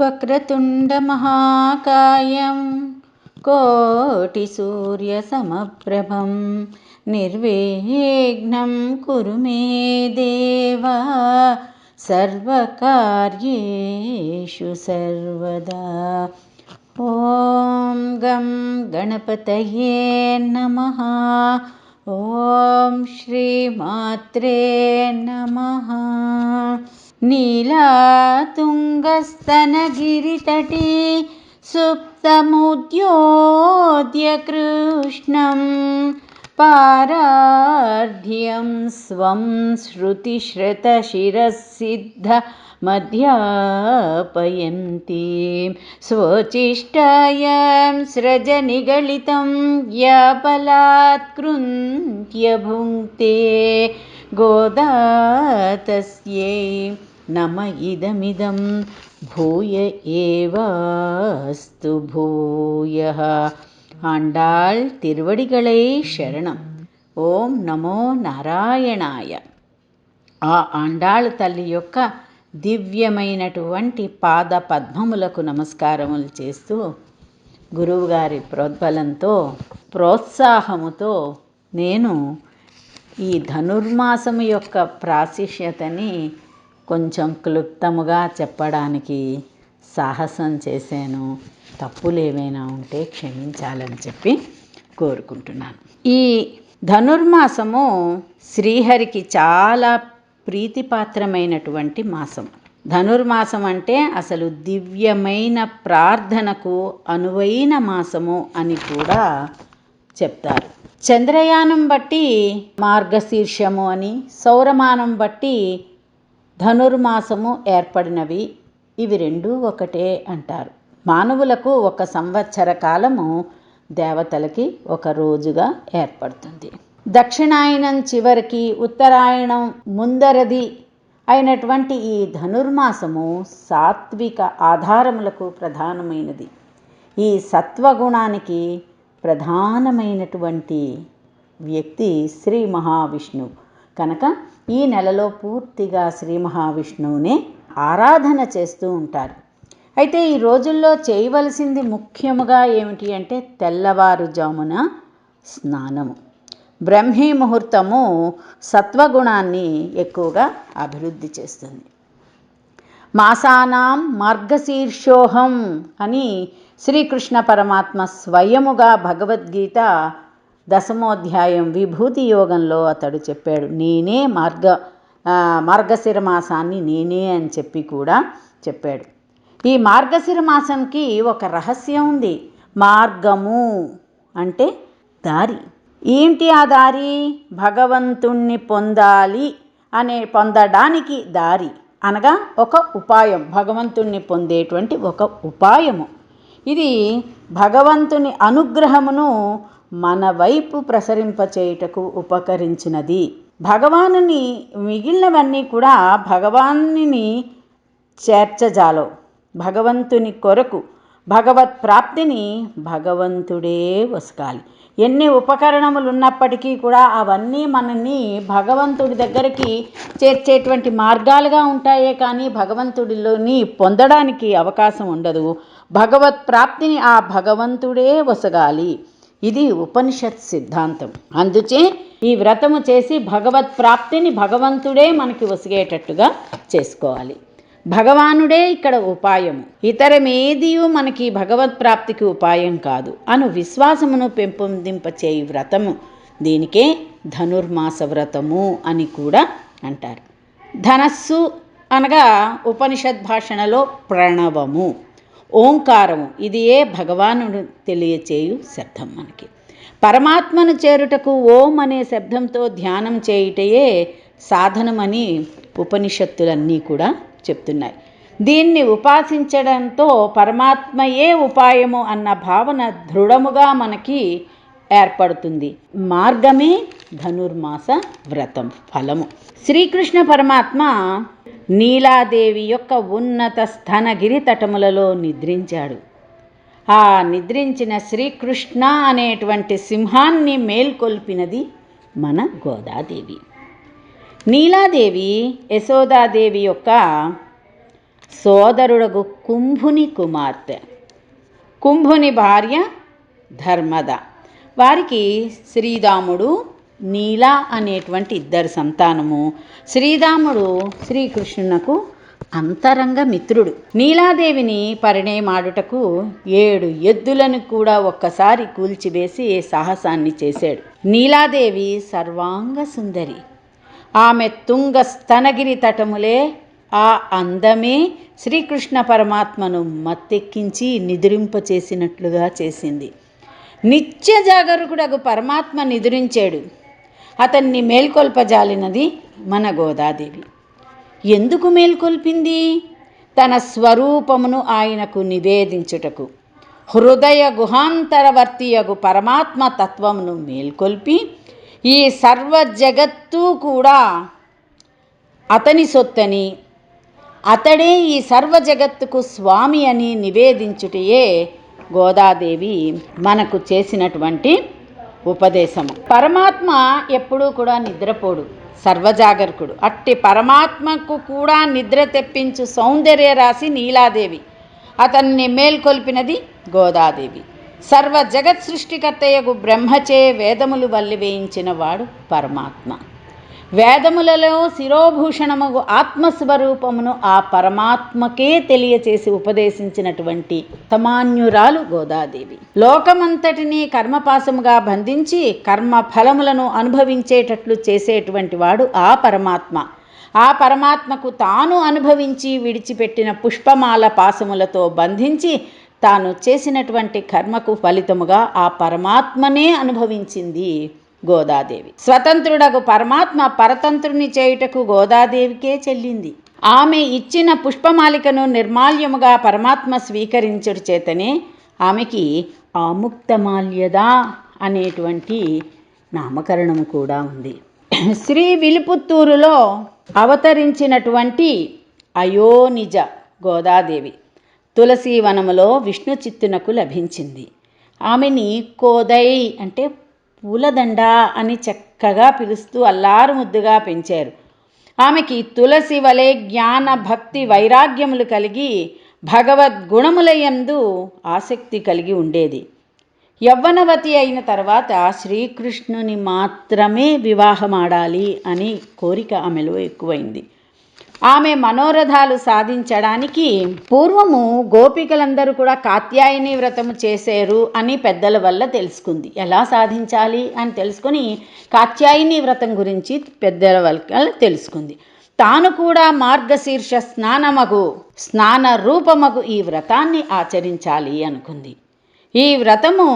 वक्रतुण्डमहाकायं कोटिसूर्यसमप्रभं निर्विघ्नं कुरु मे देव सर्वकार्येषु सर्वदा। ॐ गं गणपतये नमः ॐ श्रीमात्रे नमः नीलातुङ्गस्तनगिरितटी सुप्तमुद्योद्य कृष्णं पारार्ध्यं स्वं श्रुतिश्रुतशिरःसिद्धमध्यापयन्तीं स्वोचिष्टायां स्रजनिगलितं याबलात्कृन्त्य भुङ्क्ते गोदा तस्यै నమ ఇదమిదం భూయ ఏవాస్తు భూయ ஆண்டாள் తిరువడిగళే శరణం ఓం నమో నారాయణాయ ఆ ఆండాళ్ తల్లి యొక్క దివ్యమైనటువంటి పాద పద్మములకు నమస్కారములు చేస్తూ గురువుగారి ప్రోద్బలంతో ప్రోత్సాహముతో నేను ఈ ధనుర్మాసము యొక్క ప్రాశిష్యతని కొంచెం క్లుప్తముగా చెప్పడానికి సాహసం చేశాను. తప్పులు ఏమైనా ఉంటే క్షమించాలని చెప్పి కోరుకుంటున్నాను. ఈ ధనుర్మాసము శ్రీహరికి చాలా ప్రీతిపాత్రమైనటువంటి మాసం. ధనుర్మాసం అంటే అసలు దివ్యమైన ప్రార్థనకు అనువైన మాసము అని కూడా చెప్తారు. చంద్రయానం బట్టి మార్గశీర్షము అని సౌరమానం బట్టి ధనుర్మాసము ఏర్పడినవి. ఇవి రెండూ ఒకటే అంటారు. మానవులకు ఒక సంవత్సర కాలము దేవతలకి ఒక రోజుగా ఏర్పడుతుంది. దక్షిణాయనం చివరికి ఉత్తరాయణం ముందరది అయినటువంటి ఈ ధనుర్మాసము సాత్విక ఆధారములకు ప్రధానమైనది. ఈ సత్వగుణానికి ప్రధానమైనటువంటి వ్యక్తి శ్రీ మహావిష్ణువు. కనుక ఈ నెలలో పూర్తిగా శ్రీ మహావిష్ణువుని ఆరాధన చేస్తూ ఉంటారు. అయితే ఈ రోజుల్లో చేయవలసింది ముఖ్యముగా ఏమిటి అంటే తెల్లవారుజామున స్నానము. బ్రహ్మీ ముహూర్తము సత్వగుణాన్ని ఎక్కువగా అభివృద్ధి చేస్తుంది. మాసానాం మార్గశీర్షోహం అని శ్రీకృష్ణ పరమాత్మ స్వయముగా భగవద్గీత దశమోధ్యాయం విభూతి యోగంలో అతడు చెప్పాడు నేనే మార్గ మార్గశిరమాసాన్ని నేనే అని చెప్పి కూడా చెప్పాడు. ఈ మార్గశిరమాసంకి ఒక రహస్యం ఉంది. మార్గము అంటే దారి. ఏంటి ఆ దారి? భగవంతుణ్ణి పొందాలి అనే పొందడానికి దారి అనగా ఒక ఉపాయం. భగవంతుణ్ణి పొందేటువంటి ఒక ఉపాయము. ఇది భగవంతుని అనుగ్రహమును మన వైపు ప్రసరింపచేయుటకు ఉపకరించినది. భగవానుని మిగిలినవన్నీ కూడా భగవాన్ని చేర్చజాలో. భగవంతుని కొరకు భగవత్ ప్రాప్తిని భగవంతుడే వసకాలి ఎన్ని ఉపకరణములు ఉన్నప్పటికీ కూడా అవన్నీ మనల్ని భగవంతుడి దగ్గరికి చేర్చేటువంటి మార్గాలుగా ఉంటాయే కానీ భగవంతుడిలోని పొందడానికి అవకాశం ఉండదు. భగవత్ ప్రాప్తిని ఆ భగవంతుడే వసగాలి ఇది ఉపనిషత్ సిద్ధాంతం. అందుచే ఈ వ్రతము చేసి భగవత్ ప్రాప్తిని భగవంతుడే మనకి వసిగేటట్టుగా చేసుకోవాలి. భగవానుడే ఇక్కడ ఉపాయము. ఇతరమేదియు మనకి భగవత్ ప్రాప్తికి ఉపాయం కాదు. అను విశ్వాసమును పెంపొందింపచేయి వ్రతము. దీనికే ధనుర్మాస వ్రతము అని కూడా అంటారు. ధనస్సు అనగా ఉపనిషద్ భాషణలో ప్రణవము. ఓంకారము. ఇది ఏ భగవానుడు తెలియచేయు శబ్దం మనకి. పరమాత్మను చేరుటకు ఓం అనే శబ్దంతో ధ్యానం చేయుటయే సాధనమని ఉపనిషత్తులన్నీ కూడా చెప్తున్నాయి. దీన్ని ఉపాసించడంతో పరమాత్మయే ఉపాయము అన్న భావన దృఢముగా మనకి ఏర్పడుతుంది. మార్గమే ధనుర్మాస వ్రతం ఫలము. శ్రీకృష్ణ పరమాత్మ నీలాదేవి యొక్క ఉన్నత స్థనగిరి తటములలో నిద్రించాడు. ఆ నిద్రించిన శ్రీకృష్ణ అనేటువంటి సింహాన్ని మేల్కొల్పినది మన గోదాదేవి. నీలాదేవి యశోదాదేవి యొక్క సోదరుడగు కుంభుని కుమార్తె. కుంభుని భార్య ధర్మద. వారికి శ్రీరాముడు నీల అనేటువంటి ఇద్దరు సంతానము. శ్రీరాముడు శ్రీకృష్ణునకు అంతరంగ మిత్రుడు. నీలాదేవిని పరిణయమాడుటకు ఏడు ఎద్దులను కూడా ఒక్కసారి కూల్చివేసి సాహసాన్ని చేశాడు. నీలాదేవి సర్వాంగ సుందరి. ఆమె తుంగ స్తనగిరి తటములే ఆ అందమే శ్రీకృష్ణ పరమాత్మను మత్తెక్కించి నిద్రింపచేసినట్లుగా చేసింది. నిత్య జాగరుకుడగు పరమాత్మ నిద్రించాడు. అతన్ని మేల్కొల్పజాలినది మన గోదాదేవి. ఎందుకు మేల్కొల్పింది? తన స్వరూపమును ఆయనకు నివేదించుటకు. హృదయ గుహాంతరవర్తియగు పరమాత్మ తత్వమును మేల్కొల్పి ఈ సర్వ జగత్తు కూడా అతని సొత్తని అతడే ఈ సర్వ జగత్తుకు స్వామి అని నివేదించుటయే గోదాదేవి మనకు చేసినటువంటి ఉపదేశము. పరమాత్మ ఎప్పుడూ కూడా నిద్రపోడు సర్వజాగరకుడు అట్టి పరమాత్మకు కూడా నిద్ర తెప్పించు సౌందర్య రాశి నీలాదేవి. అతన్ని మేల్కొల్పినది గోదాదేవి. సర్వ జగత్ సృష్టికర్తయ్యకు బ్రహ్మచే వేదములు వల్లివేయించిన వాడు పరమాత్మ. వేదములలో శిరోభూషణము ఆత్మస్వరూపమును ఆ పరమాత్మకే తెలియచేసి ఉపదేశించినటువంటి తమాన్యురాలు గోదాదేవి. లోకమంతటినీ కర్మపాసముగా బంధించి కర్మ ఫలములను అనుభవించేటట్లు చేసేటువంటి వాడు ఆ పరమాత్మ. ఆ పరమాత్మకు తాను అనుభవించి విడిచిపెట్టిన పుష్పమాల పాసములతో బంధించి తాను చేసినటువంటి కర్మకు ఫలితముగా ఆ పరమాత్మనే అనుభవించింది. గోదాదేవి. స్వతంత్రుడకు పరమాత్మ పరతంత్రుని చేయుటకు గోదాదేవికే చెల్లింది. ఆమె ఇచ్చిన పుష్పమాలికను నిర్మాల్యముగా పరమాత్మ స్వీకరించుడు చేతనే ఆమెకి ఆముక్తమాల్యద అనేటువంటి నామకరణం కూడా ఉంది. శ్రీ విలుపుత్తూరులో అవతరించినటువంటి అయోనిజ గోదాదేవి తులసి వనములో విష్ణు చిత్తునకు లభించింది. ఆమెని కోదై అంటే పూలదండ అని చక్కగా పిలుస్తూ అల్లారు ముద్దుగా పెంచారు. ఆమెకి తులసి వలె జ్ఞాన భక్తి వైరాగ్యములు కలిగి భగవద్గుణములయందు ఆసక్తి కలిగి ఉండేది. యవ్వనవతి అయిన తర్వాత శ్రీకృష్ణుని మాత్రమే వివాహమాడాలి అని కోరిక ఆమెలో ఎక్కువైంది. ఆమె మనోరథాలు సాధించడానికి పూర్వము గోపికలందరూ కూడా కాత్యాయని వ్రతము చేశారు అని పెద్దల వల్ల తెలుసుకుంది. ఎలా సాధించాలి అని తెలుసుకొని కాత్యాయని వ్రతం గురించి పెద్దల వల్ల తెలుసుకుంది. తాను కూడా మార్గశీర్ష స్నానమగు స్నాన రూపమగు ఈ వ్రతాన్ని ఆచరించాలి అనుకుంది. ఈ వ్రతము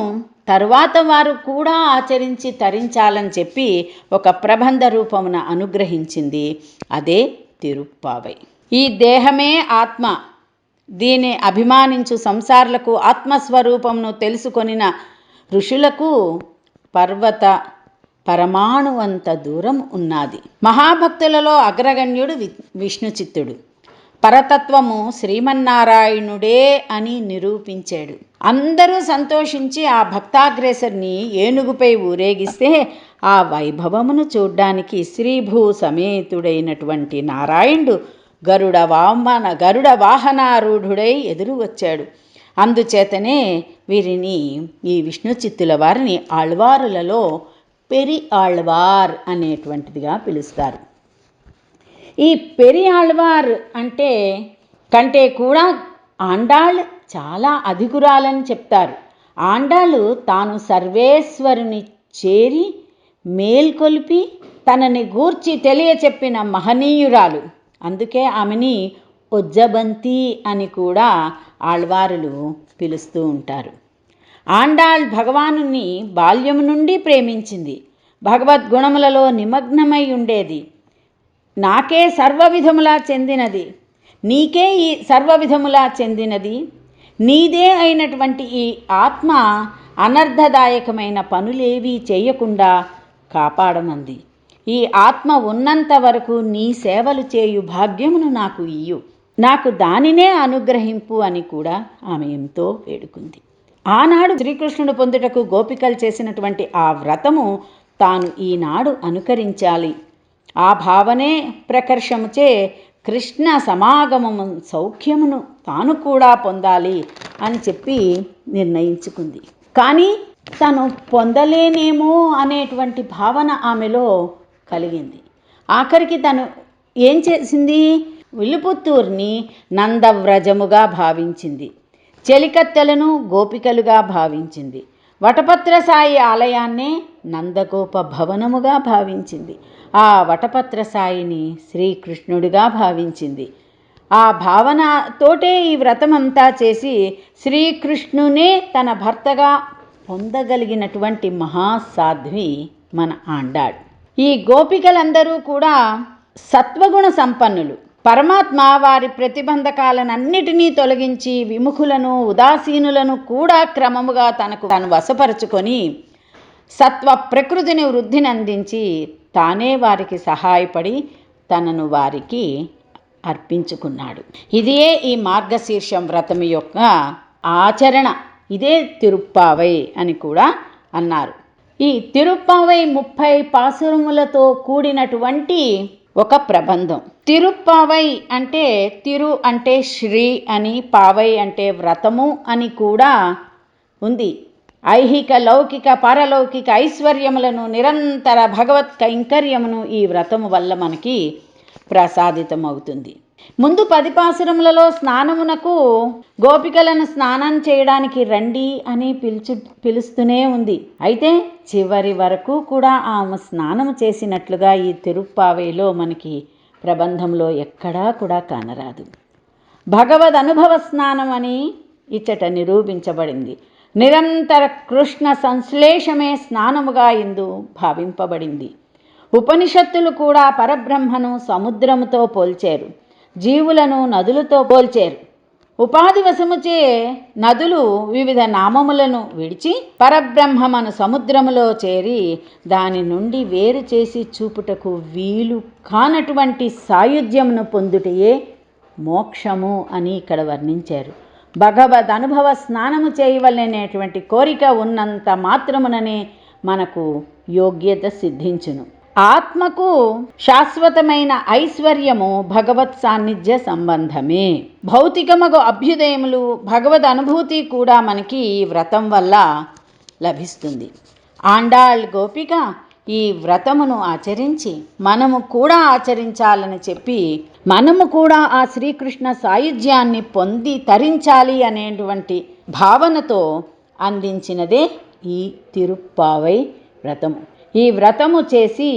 తరువాత వారు కూడా ఆచరించి తరించాలని చెప్పి ఒక ప్రబంధ రూపమున అనుగ్రహించింది. అదే తిరుప్పావై. ఈ దేహమే ఆత్మ. దీని అభిమానించు సంసారులకు ఆత్మస్వరూపమును తెలుసుకొనిన ఋషులకు పర్వత పరమాణువంత దూరం ఉన్నది. మహాభక్తులలో అగ్రగణ్యుడు విష్ణుచిత్తుడు. పరతత్వము శ్రీమన్నారాయణుడే అని నిరూపించాడు. అందరూ సంతోషించి ఆ భక్తాగ్రేసర్ని ఏనుగుపై ఊరేగిస్తే ఆ వైభవమును చూడ్డానికి శ్రీభూ సమేతుడైనటువంటి నారాయణుడు గరుడ వామన గరుడ వాహనారూఢుడై ఎదురు వచ్చాడు. అందుచేతనే వీరిని ఈ విష్ణు చిత్తుల వారిని ఆళ్వారులలో పెరి ఆళ్వార్ అనేటువంటిదిగా పిలుస్తారు. ఈ పెరి ఆళ్వార్ అంటే కంటే కూడా ఆండాళ్ చాలా అధికురాలని చెప్తారు. ఆండాళ్ళు తాను సర్వేశ్వరుని చేరి మేల్కొల్పి తనని గూర్చి తెలియచెప్పిన మహనీయురాలు. అందుకే ఆమెని ఒజ్జబంతి అని కూడా ఆళ్వారులు పిలుస్తూ ఉంటారు. ఆండాళ్ భగవానుని బాల్యము నుండి ప్రేమించింది. భగవద్గుణములలో నిమగ్నమై ఉండేది. నాకే సర్వవిధములా చెందినది. నీకే ఈ సర్వవిధములా చెందినది. నీదే అయినటువంటి ఈ ఆత్మ అనర్థదాయకమైన పనులేవీ చేయకుండా కాపాడమంది ఈ ఆత్మ ఉన్నంత వరకు నీ సేవలు చేయు భాగ్యమును నాకు ఇయ్యు. నాకు దానినే అనుగ్రహింపు అని కూడా ఆమె ఎంతో వేడుకుంది. ఆనాడు శ్రీకృష్ణుడు పొందుటకు గోపికలు చేసినటువంటి ఆ వ్రతము తాను ఈనాడు అనుకరించాలి. ఆ భావనే ప్రకర్షముచే కృష్ణ సమాగమము సౌఖ్యమును తాను కూడా పొందాలి అని చెప్పి నిర్ణయించుకుంది. కానీ తను పొందలేనేమో అనేటువంటి భావన ఆమెలో కలిగింది. ఆఖరికి తను ఏం చేసింది? విలుపుత్తూర్ని నందవ్రజముగా భావించింది. చెలికత్తెలను గోపికలుగా భావించింది. వటపత్ర సాయి ఆలయాన్నే నందగోప భవనముగా భావించింది. ఆ వటపత్ర సాయిని శ్రీకృష్ణుడిగా భావించింది. ఆ భావనతోటే ఈ వ్రతమంతా చేసి శ్రీకృష్ణునే తన భర్తగా పొందగలిగినటువంటి మహాసాధ్వి మన ఆండాడ్. ఈ గోపికలందరూ కూడా సత్వగుణ సంపన్నులు. పరమాత్మ వారి ప్రతిబంధకాలనన్నిటినీ తొలగించి విముఖులను ఉదాసీనులను కూడా క్రమముగా తనకు తాను వశపరుచుకొని సత్వ ప్రకృతిని వృద్ధిని అందించి తానే వారికి సహాయపడి తనను వారికి అర్పించుకున్నాడు. ఇదే ఈ మార్గశీర్షం వ్రతం యొక్క ఆచరణ. ఇదే తిరుప్పావై అని కూడా అన్నారు. ఈ తిరుప్పావై ముప్పై పాసురములతో కూడినటువంటి ఒక ప్రబంధం. తిరుప్పావై అంటే తిరు అంటే శ్రీ అని పావై అంటే వ్రతము అని కూడా ఉంది. ఐహిక లౌకిక పారలౌకిక ఐశ్వర్యములను నిరంతర భగవత్ కైంకర్యమును ఈ వ్రతము వల్ల మనకి ప్రసాదితమవుతుంది. ముందు పది పాసురములలో స్నానమునకు గోపికలను స్నానం చేయడానికి రండి అని పిలుచు పిలుస్తూనే ఉంది. అయితే చివరి వరకు కూడా ఆమె స్నానం చేసినట్లుగా ఈ తిరుప్పావేలో మనకి ప్రబంధంలో ఎక్కడా కూడా కానరాదు. భగవద్ అనుభవ స్నానం అని ఇచ్చట నిరూపించబడింది. నిరంతర కృష్ణ సంశ్లేషమే స్నానముగా ఇందు భావింపబడింది. ఉపనిషత్తులు కూడా పరబ్రహ్మను సముద్రముతో పోల్చారు. జీవులను నదులతో పోల్చారు. ఉపాధి వశముచే నదులు వివిధ నామములను విడిచి పరబ్రహ్మమను సముద్రములో చేరి దాని నుండి వేరు చేసి చూపుటకు వీలు కానటువంటి సాయుధ్యమును పొందుటయే మోక్షము అని ఇక్కడ వర్ణించారు. భగవద్ అనుభవ స్నానము చేయవలనేటువంటి కోరిక ఉన్నంత మాత్రముననే మనకు యోగ్యత సిద్ధించును. ఆత్మకు శాశ్వతమైన ఐశ్వర్యము భగవత్ సాన్నిధ్య సంబంధమే. భౌతికమగు అభ్యుదయములు భగవద్ అనుభూతి కూడా మనకి ఈ వ్రతం వల్ల లభిస్తుంది. ఆండాళ్ గోపిక ఈ వ్రతమును ఆచరించి మనము కూడా ఆచరించాలని చెప్పి మనము కూడా ఆ శ్రీకృష్ణ సాయుధ్యాన్ని పొంది తరించాలి అనేటువంటి భావనతో అందించినదే ఈ తిరుప్పావై వ్రతము. ఈ వ్రతము చేసి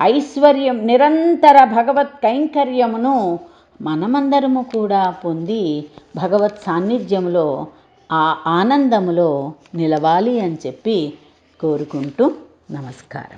ఐశ్వర్యం నిరంతర భగవత్ కైంకర్యమును మనమందరము కూడా పొంది భగవత్ సాన్నిధ్యములో ఆ ఆనందములో నిలవాలి అని చెప్పి కోరుకుంటూ నమస్కారం.